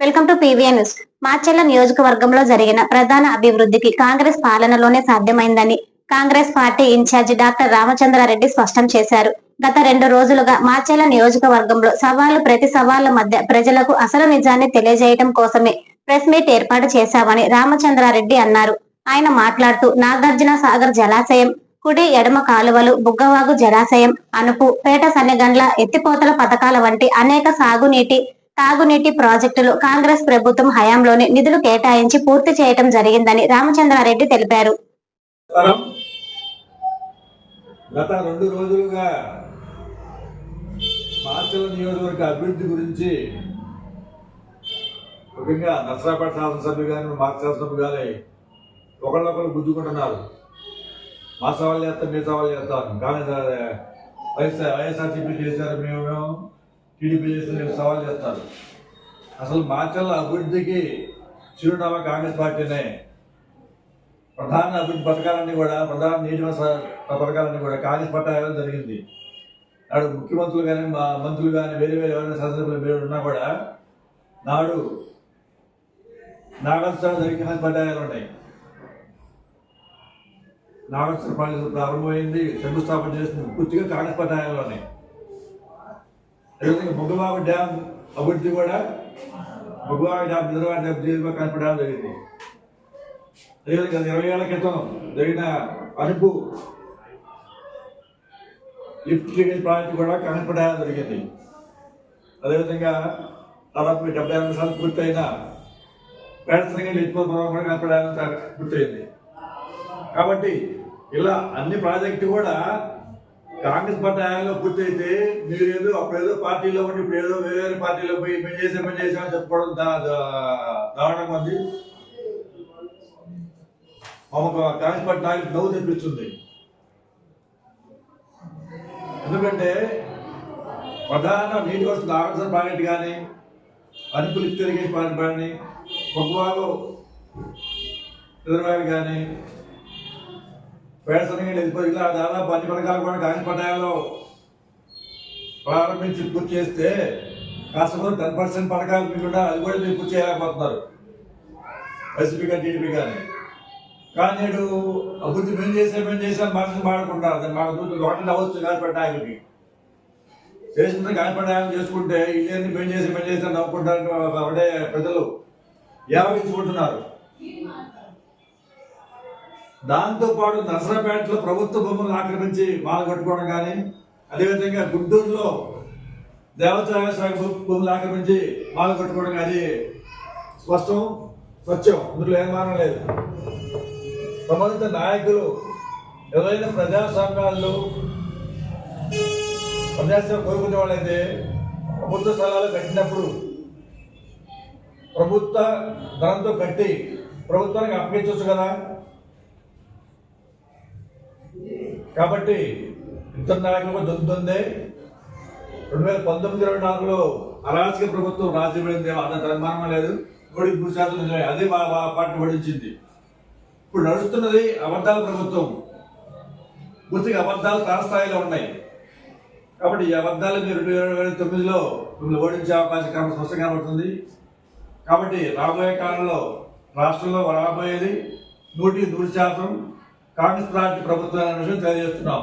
Welcome to PVN news. Macherla నియోజకవర్గంలో జరిగిన ప్రధాన అభివృద్ధికి కాంగ్రెస్ పాలనలోనే సాధ్యమైందని Congress party in charge doctor Ramachandra Reddy స్పష్టం చేశారు. గత రెండు రోజులుగా మార్చెల నియోజకవర్గంలో సవాళ్ళు ప్రతి సవాళ్ళ మధ్య ప్రజలకు అసలు నిజాన్ని తెలియజేయడం కోసమే ప్రెస్ మీట్ ఏర్పాటు చేశామని రామచంద్రారెడ్డి అన్నారు. ఆయన మాట్లాడుతూ నాగార్జున సాగర్ జలాశయం కుడి ఎడమ కాలువలు బుగ్గవాగు జలాశయం అనుపు పేట సన్నగండ్ల ఎత్తిపోతల పథకాల వంటి అనేక సాగునీటి తాగునీటి ప్రాజెక్టులు కాంగ్రెస్ ప్రభుత్వం హయాంలోనే నిధులు కేటాయించి పూర్తి చేయటం జరిగిందని రామచంద్రారెడ్డి తెలిపారు. గత రెండు రోజులుగా మార్చల నియోజకవర్గ అభివృద్ధి గురించి ముఖ్యంగా నర్సరాపేట శాసనసభ్యులు కానీ మార్చ శాసనసభ్యులు కానీ ఒకళ్ళొకరు గుద్దుకుంటున్నారు. మా సవాళ్ళు చేస్తాం మీ సవాళ్ళు చేస్తాం. కానీ వైఎస్ఆర్ వైఎస్ఆర్సీపీ చేశారు మేము టీడీపీ చేసిన సవాల్ చేస్తారు అసలు మాచల్ల అభివృద్ధికి చిరునామా కాంగ్రెస్ పార్టీనే ప్రధాన అభివృద్ధి పథకాలన్నీ కూడా ప్రధాన నీటి పథకాలన్నీ కూడా కాంగ్రెస్ పట్టాయడం జరిగింది. నాడు ముఖ్యమంత్రులు కానీ మా మంత్రులు కానీ వేరే వేరే ఎవరైనా శాసనసభ్యులు వేరే ఉన్నా కూడా నాడు నాగస్వామి జరిగిన పట్టాయాలు ఉన్నాయి. నాగస్వామి ప్రాజెక్టు ప్రారంభమైంది శంకుస్థాపన చేసిన పూర్తిగా కాంగ్రెస్ పట్టాయాలు ఉన్నాయి. అదేవిధంగా బొగ్గబాబు డ్యామ్ అభివృద్ధి కూడా బొగ్గబాబు డ్యామ్ నిజమైన డ్యామ్ కనపడడం జరిగింది. అదేవిధంగా ఇరవై ఏళ్ళ క్రితం జరిగిన అరుపు లిఫ్ట్ డ్రైనేజ్ ప్రాజెక్ట్ కూడా కనపడడం జరిగింది. అదేవిధంగా దాదాపు డెబ్బై ఆరు శాతం పూర్తయిన పేదస్థితిగా లిఫ్ట్ కూడా కనపడడం పూర్తయింది కాబట్టి ఇలా అన్ని ప్రాజెక్టు కూడా కాంగ్రెస్ పార్టీ ఆయనలో పూర్తయితే మీరు ఏదో అప్పుడు ఏదో పార్టీలో ఉండి ఇప్పుడు ఏదో వేరే వేరే పార్టీలో పోయి మేము చేసే మేము చేసామని చెప్పుకోవడం దా- దారుణంగా ఉంది. మాకు కాంగ్రెస్ పార్టీ నాయకులు నవ్వు తెప్పిస్తుంది. ఎందుకంటే ప్రధాన నీటి వస్తుంది ఆకర్షణ ప్రాజెక్ట్ కానీ అనుకులు తిరిగే ఇరిగేషన్ ప్రాజెక్ట్ కానీ పొగ్గువాగు రిజర్వాయర్ కానీ పేదసంగా వెళ్ళిపోయి ఇలా దాదాపు అన్ని పథకాలు కూడా కాంగ్రెస్ పటాయాలో ప్రారంభించి పూర్తి చేస్తే కాస్త టెన్ పర్సెంట్ పథకాలు మీకు అది కూడా మీరు పూర్తి చేయలేకపోతున్నారు. వైసీపీ కానీ టీడీపీ కానీ కానీ నేడు అభివృద్ధి మేము చేసే మేము చేసాం భాషను మాడుకుంటారు. అది మాకు చూసి ఒకటి అవ్వచ్చు గాయపడ్డాయకి చేసిన గాయపడ్డాయని చేసుకుంటే ఇల్లు మేము చేసి మేము చేసాం నవ్వుకుంటారు ఒకటే ప్రజలు యావగించుకుంటున్నారు. దాంతోపాటు నర్సరాపేటలో ప్రభుత్వ భూములను ఆక్రమించి మాల కట్టుకోవడం కానీ అదేవిధంగా గుంటూరులో దేవతాయ శాఖ భూములు ఆక్రమించి మాల కట్టుకోవడం కానీ స్పష్టం స్వచ్ఛం ఇందులో ఏమానం లేదు. సంబంధిత నాయకులు ఎవరైనా ప్రజా సంఘాలు ప్రజాసేవ కోరుకునే వాళ్ళైతే ప్రభుత్వ స్థలాలు కట్టినప్పుడు ప్రభుత్వ ధనంతో కట్టి ప్రభుత్వానికి అప్పగించవచ్చు కదా? కాబట్టి ఇద్దరు నాయకులకు దొరుకుతుంది రెండు వేల పంతొమ్మిది ఇరవై నాలుగులో అరాజక ప్రభుత్వం రాజ్యమైంది అంత నిర్మాణం లేదు. కోడి మూడు శాతం నిజమే అదే మా పార్టీ ఓడించింది. ఇప్పుడు నడుస్తున్నది అబద్ధాల ప్రభుత్వం. పూర్తిగా అబద్ధాలు తారస్థాయిలో ఉన్నాయి. కాబట్టి ఈ అబద్ధాలు మీరు రెండు వేల తొమ్మిదిలో మిమ్మల్ని ఓడించే అవకాశం క్రమం స్పష్టం కనబడుతుంది. కాబట్టి రాబోయే కాలంలో రాష్ట్రంలో రాబోయేది నూటికి నూరు శాతం కాంగ్రెస్ పార్టీ ప్రభుత్వం అనే విషయం తెలియజేస్తున్నాం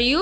మరియు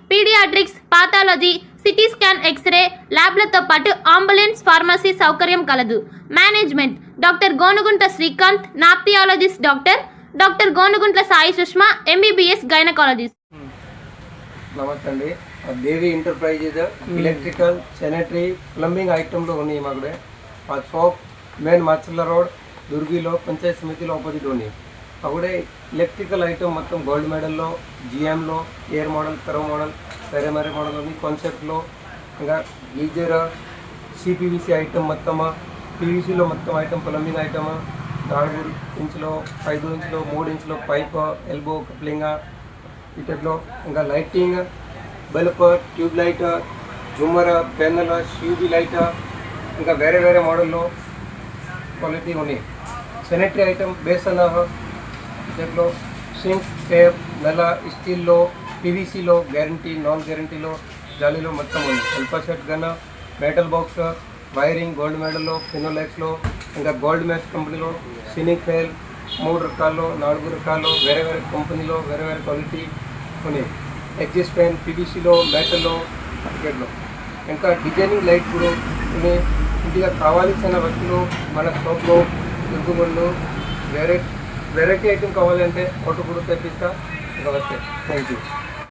paediatrics pathology CT scan X ray ల్యాబ్లతో పాటు అంబులెన్స్ ఫార్మసీ సౌకర్యం కలదు. Management doctor Gonugunta Srikanth ophthalmologist doctor doctor Gonuguntla Sai Sushma MBBS gynaecologist. నమస్తే అండి Devi enterprises electrical sanitary plumbing ఐటమ్లు ఉన్నాయి మా కూడా ఆ షాప్ మెయిన్ మచ్చల రోడ్ దుర్గిలో పంచాయత్ సమితిలో ఆపోజిట్ ఉన్నాయి. అప్పుడే ఎలక్ట్రికల్ ఐటమ్ మొత్తం గోల్డ్ మెడల్లో జిఎంలో ఎయిర్ మోడల్ కరో మోడల్ వేరే వేరే మోడల్ ఉంది కాన్సెప్ట్లో ఇంకా గీజర్ సిపివిసి ఐటమ్ మొత్తమా పీవీసీలో మొత్తం ఐటమ్ ప్లంబింగ్ ఐటమ్ నాలుగు ఇంచులో ఐదు ఇంచులో మూడు ఇంచులో పైప్ ఎల్బో కప్లింగ్ వీటిలో ఇంకా లైటింగ్ బల్బ్ ట్యూబ్ లైట్ జుమ్మర్ పెన్నల షూబీ లైట్ ఇంకా వేరే వేరే మోడల్లో క్వాలిటీ ఉన్నాయి. సెనిటరీ ఐటమ్ బేసన్ దీంట్లో సింక్ టేప్ నెల స్టీల్లో పీవీసీలో గ్యారంటీ నాన్ గ్యారంటీలో జాలీలో మొత్తం ఉంది. Alpha set gun metal box wiring gold మెడల్లో ఫినోలెక్స్లో ఇంకా గోల్డ్ మ్యాచ్ కంపెనీలో సినిక్ ఫెయిల్ మూడు రకాల్లో నాలుగు రకాల్లో వేరే వేరే కంపెనీలో వేరే వేరే క్వాలిటీ ఉన్నాయి. ఎగ్జిస్ పెయిన్ పీవీసీలో మెటల్లో క్రికెట్లో ఇంకా డిజైనింగ్ లైట్ కూడా ఉన్నాయి. ఇంటిగా కావాల్సిన వస్తువులు మన షాప్లో దుర్గుముళ్ళు వేరే వెరైటీ ఐటమ్ కావాలంటే ఫోటో కూడా తెప్పిస్తా. ఇంకా థ్యాంక్ యూ